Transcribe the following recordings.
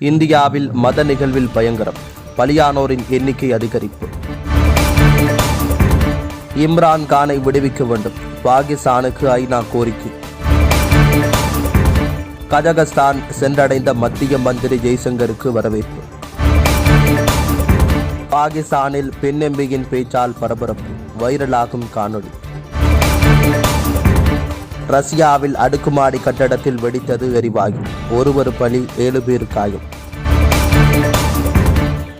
இந்தியாவில் மத நிகழ்வில் பயங்கரம். பலியானோரின் எண்ணிக்கை அதிகரிப்பு. இம்ரான் கானை விடுவிக்க வேண்டும். பாகிஸ்தானுக்கு ஐநா கோரிக்கை. கஜகஸ்தான் சென்றடைந்த மத்திய மந்திரி ஜெய்சங்கருக்கு வரவேற்பு. பாகிஸ்தானில் பெண் எம்பியின் பேச்சால் பரபரப்பு. வைரலாகும் காணொலி ரஷ்யாவில் அடுக்குமாடி கட்டடத்தில் வெடித்தது எரிவாயு. ஒருவர் பலி ஏழு பேர் காயம்.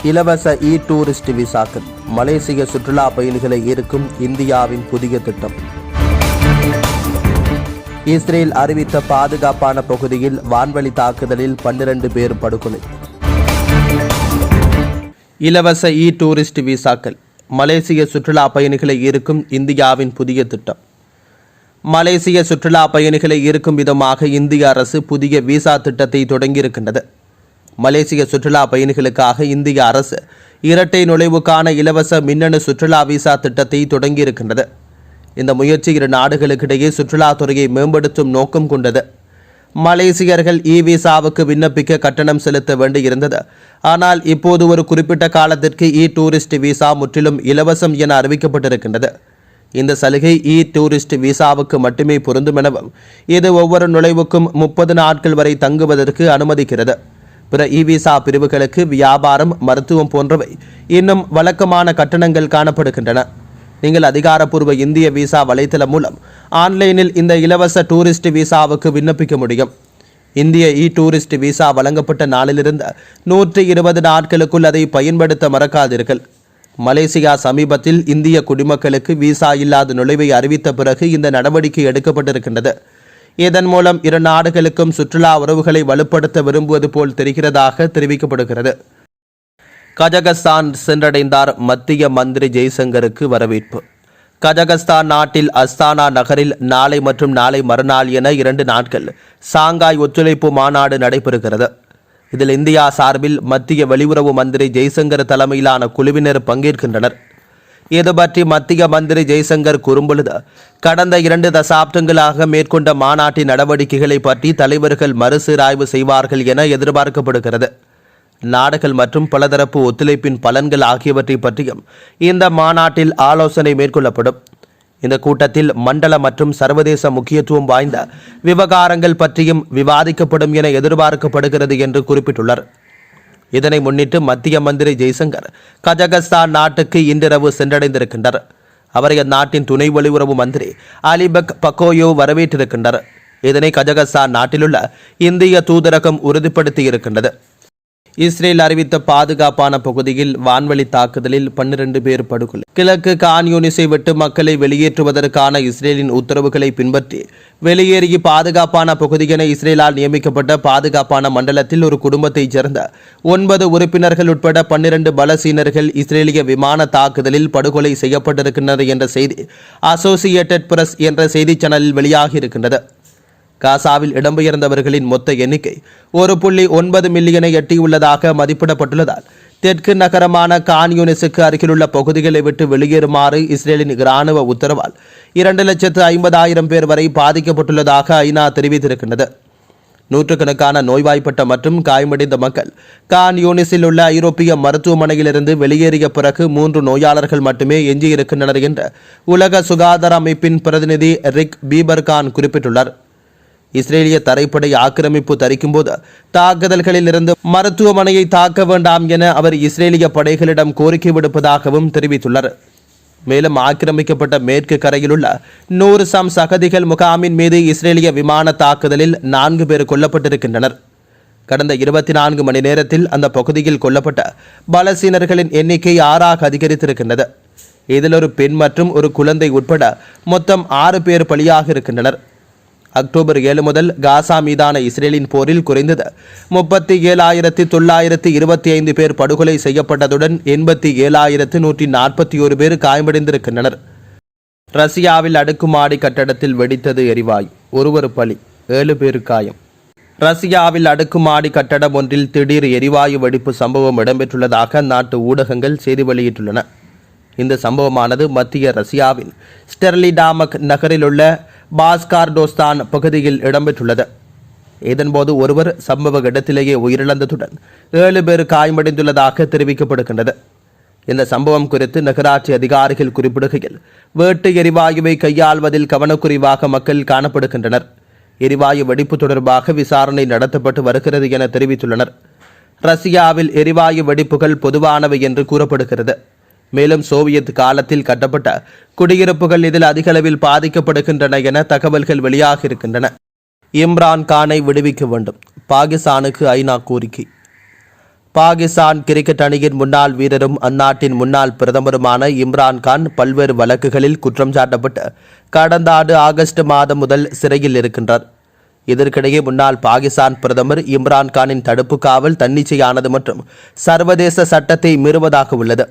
இலவச இ டூரிஸ்ட் விசாக்கள். மலேசிய சுற்றுலா பயணிகளை ஈர்க்கும் இந்தியாவின் புதிய திட்டம். இஸ்ரேல் அறிவித்த பாதுகாப்பான பகுதியில் வான்வழி தாக்குதலில் பன்னிரண்டு பேர் படுகொலை. இலவச இ டூரிஸ்ட் விசாக்கள். மலேசிய சுற்றுலா பயணிகளை ஈர்க்கும் இந்தியாவின் புதிய திட்டம். மலேசிய சுற்றுலா பயணிகளை ஈர்க்கும் விதமாக இந்திய அரசு புதிய விசா திட்டத்தை தொடங்கியிருக்கின்றது. மலேசிய சுற்றுலா பயணிகளுக்காக இந்திய அரசு இரட்டை நுழைவுக்கான இலவச மின்னணு சுற்றுலா விசா திட்டத்தை தொடங்கியிருக்கின்றது. இந்த முயற்சி இரு நாடுகளுக்கிடையே சுற்றுலாத்துறையை மேம்படுத்தும் நோக்கம் கொண்டது. மலேசியர்கள் இ விசாவுக்கு விண்ணப்பிக்க கட்டணம் செலுத்த வேண்டியிருந்தது. ஆனால் இப்போது ஒரு குறிப்பிட்ட காலத்திற்கு இ டூரிஸ்ட் விசா முற்றிலும் இலவசம் என அறிவிக்கப்பட்டிருக்கின்றது. இந்த சலுகை இ டூரிஸ்ட் விசாவுக்கு மட்டுமே பொருந்தும் எனவும் இது ஒவ்வொரு நுழைவுக்கும் முப்பது நாட்கள் வரை தங்குவதற்கு அனுமதிக்கிறது. பிற இ விசா பிரிவுகளுக்கு வியாபாரம் மருத்துவம் போன்றவை இன்னும் வழக்கமான கட்டணங்கள் காணப்படுகின்றன. நீங்கள் அதிகாரப்பூர்வ இந்திய விசா வலைத்தளம் மூலம் ஆன்லைனில் இந்த இலவச டூரிஸ்ட் விசாவுக்கு விண்ணப்பிக்க முடியும். இந்திய இ டூரிஸ்ட் விசா வழங்கப்பட்ட நாளிலிருந்து நூற்றி இருபது நாட்களுக்குள் அதை பயன்படுத்த மறக்காதீர்கள். மலேசியா சமீபத்தில் இந்திய குடிமக்களுக்கு விசா இல்லாத நுழைவை அறிவித்த பிறகு இந்த நடவடிக்கை எடுக்கப்பட்டிருக்கின்றது. இதன் மூலம் இரு நாடுகளுக்கும் சுற்றுலா உறவுகளை வலுப்படுத்த விரும்புவது போல் தெரிகிறதாக தெரிவிக்கப்படுகிறது. கஜகஸ்தான் சென்றடைந்தார் மத்திய மந்திரி ஜெய்சங்கருக்கு வரவேற்பு. கஜகஸ்தான் நாட்டில் அஸ்தானா நகரில் நாளை மற்றும் நாளை மறுநாள் என இரண்டு நாட்கள் சாங்காய் ஒத்துழைப்பு மாநாடு நடைபெறுகிறது. இதில் இந்தியா சார்பில் மத்திய வெளியுறவு மந்திரி ஜெய்சங்கர் தலைமையிலான குழுவினர் பங்கேற்கின்றனர். இது பற்றி மத்திய மந்திரி ஜெய்சங்கர் கூறும்பொழுது கடந்த இரண்டு தசாப்தங்களாக மேற்கொண்ட மாநாட்டின் நடவடிக்கைகளை பற்றி தலைவர்கள் மறுசீராய்வு செய்வார்கள் என எதிர்பார்க்கப்படுகிறது. நாடுகள் மற்றும் பலதரப்பு ஒத்துழைப்பின் பலன்கள் ஆகியவற்றை பற்றியும் இந்த மாநாட்டில் ஆலோசனை மேற்கொள்ளப்படும். இந்த கூட்டத்தில் மண்டல மற்றும் சர்வதேச முக்கியத்துவம் வாய்ந்த விவகாரங்கள் பற்றியும் விவாதிக்கப்படும் என எதிர்பார்க்கப்படுகிறது என்று குறிப்பிட்டுள்ளார். இதனை முன்னிட்டு மத்திய மந்திரி ஜெய்சங்கர் கஜகஸ்தான் நாட்டுக்கு இன்றிரவு சென்றடைந்திருக்கின்றார். அவரை அந்நாட்டின் துணை வெளியுறவு மந்திரி அலிபக் பக்கோயோ வரவேற்றிருக்கின்றார். இதனை கஜகஸ்தான் நாட்டிலுள்ள இந்திய தூதரகம் உறுதிப்படுத்தியிருக்கின்றது. இஸ்ரேல் அறிவித்த பாதுகாப்பான பகுதியில் வான்வழி தாக்குதலில் பன்னிரண்டு பேர் படுகொலை. கிழக்கு கான்யூனிஸை விட்டு மக்களை வெளியேற்றுவதற்கான இஸ்ரேலின் உத்தரவுகளை பின்பற்றி வெளியேறி பாதுகாப்பான பகுதியென இஸ்ரேலால் நியமிக்கப்பட்ட பாதுகாப்பான மண்டலத்தில் ஒரு குடும்பத்தைச் சேர்ந்த ஒன்பது உறுப்பினர்கள் உட்பட பன்னிரண்டு பலசீனர்கள் இஸ்ரேலிய விமான தாக்குதலில் படுகொலை செய்யப்பட்டிருக்கின்றனர் என்ற செய்தி அசோசியேட்டட் பிரஸ் என்ற செய்தி சேனலில் வெளியாகியிருக்கின்றது. காசாவில் இடம்பெயர்ந்தவர்களின் மொத்த எண்ணிக்கை ஒரு புள்ளி ஒன்பது மில்லியனை எட்டியுள்ளதாக மதிப்பிடப்பட்டுள்ளதால் தெற்கு நகரமான கான்யூனிஸுக்கு அருகிலுள்ள பகுதிகளை விட்டு வெளியேறுமாறு இஸ்ரேலின் இராணுவ உத்தரவால் இரண்டு லட்சத்து ஐம்பதாயிரம் பேர் வரை பாதிக்கப்பட்டுள்ளதாக ஐநா தெரிவித்திருக்கின்றது. நூற்றுக்கணக்கான நோய்வாய்ப்பட்ட மற்றும் காயமடைந்த மக்கள் கான் யூனிஸில் உள்ள ஐரோப்பிய மருத்துவமனையிலிருந்து வெளியேறிய பிறகு மூன்று நோயாளர்கள் மட்டுமே எஞ்சியிருக்கின்றனர் என்று உலக சுகாதார அமைப்பின் பிரதிநிதி ரிக் பீபர்கான் குறிப்பிட்டுள்ளார். இஸ்ரேலிய தரைப்படை ஆக்கிரமிப்பு தரிக்கும் போது தாக்குதல்களில் இருந்து மருத்துவமனையை தாக்க வேண்டாம் என அவர் இஸ்ரேலிய படைகளிடம் கோரிக்கை விடுப்பதாகவும் தெரிவித்துள்ளார் மேலும் ஆக்கிரமிக்கப்பட்ட மேற்கு கரையில் உள்ள நூறு சம் சகதிகள் முகாமின் மீது இஸ்ரேலிய விமான தாக்குதலில் நான்கு பேர் கொல்லப்பட்டிருக்கின்றனர். கடந்த இருபத்தி நான்கு மணி நேரத்தில் அந்த பகுதியில் கொல்லப்பட்ட பலசீனர்களின் எண்ணிக்கை ஆறாக அதிகரித்திருக்கின்றது. இதில் ஒரு பெண் மற்றும் ஒரு குழந்தை உட்பட மொத்தம் ஆறு பேர் பலியாக இருக்கின்றனர். அக்டோபர் ஏழு முதல் காசா மீதான இஸ்ரேலின் போரில் குறைந்தது முப்பத்தி ஏழாயிரத்தி தொள்ளாயிரத்தி இருபத்தி ஐந்து பேர் படுகொலை செய்யப்பட்டதுடன் எண்பத்தி ஏழாயிரத்து நூற்றி நாற்பத்தி ஒரு பேர் காயமடைந்திருக்கின்றனர். ரஷ்யாவில் அடுக்குமாடி கட்டடத்தில் வெடித்தது எரிவாயு ஒருவர் பலி ஏழு பேர் காயம். ரஷ்யாவில் அடுக்குமாடி கட்டடம் ஒன்றில் திடீர் எரிவாயு வெடிப்பு சம்பவம் இடம்பெற்றுள்ளதாக நாட்டு ஊடகங்கள் செய்தி வெளியிட்டுள்ளன. இந்த சம்பவமானது மத்திய ரஷ்யாவின் ஸ்டெர்லிடாமக் நகரில் உள்ள பாஸ்கார்டோஸ்தான் பகுதியில் இடம்பெற்றுள்ளது. இதன்போது ஒருவர் சம்பவ இடத்திலேயே உயிரிழந்ததுடன் ஏழு பேர் காயமடைந்துள்ளதாக தெரிவிக்கப்படுகின்றது. இந்த சம்பவம் குறித்து நகராட்சி அதிகாரிகள் குறிப்பிடுகையில் வேட்டு எரிவாயுவை கையாள்வதில் கவனக்குறைவாக மக்கள் காணப்படுகின்றனர். எரிவாயு வெடிப்பு தொடர்பாக விசாரணை நடத்தப்பட்டு வருகிறது என தெரிவித்துள்ளனர். ரஷ்யாவில் எரிவாயு வெடிப்புகள் பொதுவானவை என்று கூறப்படுகிறது. மேலும் சோவியத் காலத்தில் கட்டப்பட்ட குடியிருப்புகள் இதில் அதிகளவில் பாதிக்கப்படுகின்றன என தகவல்கள் வெளியாகியிருக்கின்றன இம்ரான் கானை விடுவிக்க வேண்டும் பாகிஸ்தானுக்கு ஐநா கோரிக்கை. பாகிஸ்தான் கிரிக்கெட் அணியின் முன்னாள் வீரரும் அந்நாட்டின் முன்னாள் பிரதமருமான இம்ரான் கான் பல்வேறு வழக்குகளில் குற்றம் சாட்டப்பட்டு கடந்த ஆண்டு ஆகஸ்ட் மாதம் முதல் சிறையில் இருக்கின்றார். இதற்கிடையே முன்னாள் பாகிஸ்தான் பிரதமர் இம்ரான் கானின் தடுப்பு காவல் தன்னிச்சையானது மற்றும் சர்வதேச சட்டத்தை மீறுவதாக உள்ளது.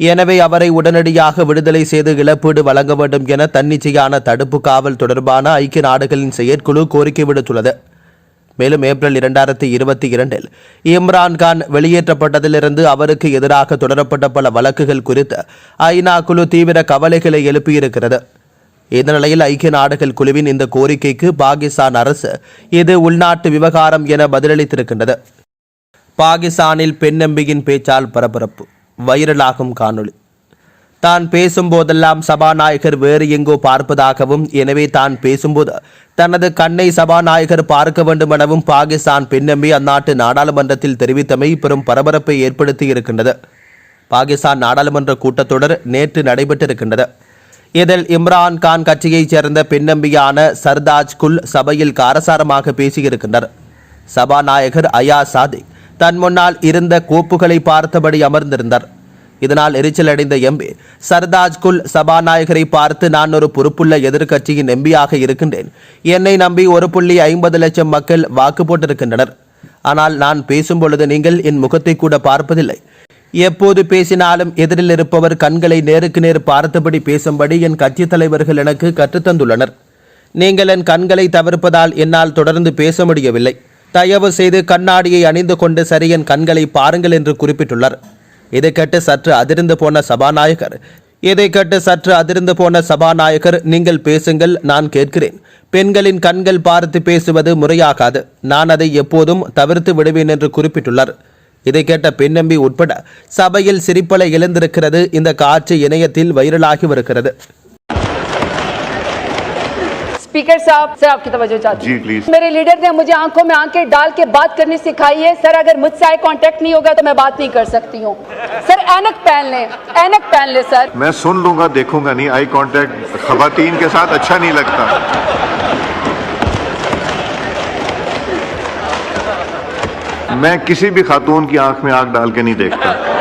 எனவே அவரை உடனடியாக விடுதலை செய்து இழப்பீடு வழங்க வேண்டும் என தன்னிச்சையான தடுப்பு காவல் தொடர்பான ஐக்கிய நாடுகளின் செயற்குழு கோரிக்கை விடுத்துள்ளது. மேலும் ஏப்ரல் இரண்டாயிரத்தி இருபத்தி இரண்டில் இம்ரான்கான் வெளியேற்றப்பட்டதிலிருந்து அவருக்கு எதிராக தொடரப்பட்ட பல வழக்குகள் குறித்து ஐநா குழு தீவிர கவலைகளை எழுப்பியிருக்கிறது. இந்த நிலையில் ஐக்கிய நாடுகள் குழுவின் இந்த கோரிக்கைக்கு பாகிஸ்தான் அரசு இது உள்நாட்டு விவகாரம் என பதிலளித்திருக்கின்றது. பாகிஸ்தானில் பெண் நம்பியின் பேச்சால் பரபரப்பு. வைரலாகும் காணொளி. தான் பேசும்போதெல்லாம் சபாநாயகர் வேறு எங்கோ பார்ப்பதாகவும் எனவே தான் பேசும்போது தனது கண்ணை சபாநாயகர் பார்க்க வேண்டும் எனவும் பாகிஸ்தான் பின்னம்பி அந்நாட்டு நாடாளுமன்றத்தில் தெரிவித்தமை பெரும் பரபரப்பை ஏற்படுத்தி இருக்கின்றது. பாகிஸ்தான் நாடாளுமன்ற கூட்டத்தொடர் நேற்று நடைபெற்றிருக்கின்றது. இதில் இம்ரான் கான் கட்சியைச் சேர்ந்த பெண்ணம்பியான சர்தாஜ் குல் சபையில் காரசாரமாக பேசியிருக்கின்றனர் சபாநாயகர் அயா சாதிக் தன் முன்னால் இருந்த கோப்புகளை பார்த்தபடி அமர்ந்திருந்தார். இதனால் எரிச்சல் அடைந்த எம்பி சர்தாஜ்குல் சபாநாயகரை பார்த்து நான் ஒரு பொறுப்புள்ள எதிர்க்கட்சியின் எம்பியாக இருக்கின்றேன். என்னை நம்பி ஒரு புள்ளி ஐம்பது லட்சம் மக்கள் வாக்கு போட்டிருக்கின்றனர். ஆனால் நான் பேசும் பொழுது நீங்கள் என் முகத்தை கூட பார்ப்பதில்லை. எப்போது பேசினாலும் எதிரில் இருப்பவர் கண்களை நேருக்கு நேர் பார்த்தபடி பேசும்படி என் கட்சித் தலைவர்கள் எனக்கு கற்றுத்தந்துள்ளனர் நீங்கள் என் கண்களை தவிர்ப்பதால் என்னால் தொடர்ந்து பேச முடியவில்லை. தயவு செய்து கண்ணாடியை அணிந்து கொண்டு சரி என் கண்களை பாருங்கள் என்று குறிப்பிட்டுள்ளார். இதை கேட்டு சற்று அதிர்ந்து போன சபாநாயகர் இதை கேட்டு சற்று அதிர்ந்து போன சபாநாயகர் நீங்கள் பேசுங்கள் நான் கேட்கிறேன். பெண்களின் கண்கள் பார்த்து பேசுவது முறையாகாது. நான் அதை எப்போதும் தவிர்த்து விடுவேன் என்று குறிப்பிட்டுள்ளார். இதை கேட்ட பெண்ணம்பி உட்பட சபையில் சிரிப்பலை எழுந்திருக்கிறது. இந்த காட்சி இணையத்தில் வைரலாகி வருகிறது. स्पीकर साहब सर आपकी तवज्जो चाहती जी, please. मेरे लीडर ने मुझे आँखों में आँखें डाल के बात करनी सिखाई है। सर अगर मुझसे आई कांटेक्ट नहीं होगा तो मैं बात नहीं कर सकती हूँ। सर एनक पहन लें एनक पहन ले सर। मैं सुन लूँगा देखूँगा नहीं आई कांटेक्ट खवातीन के साथ अच्छा नहीं लगता। मैं किसी भी खातून की आँख में आँख डाल के नहीं देखता।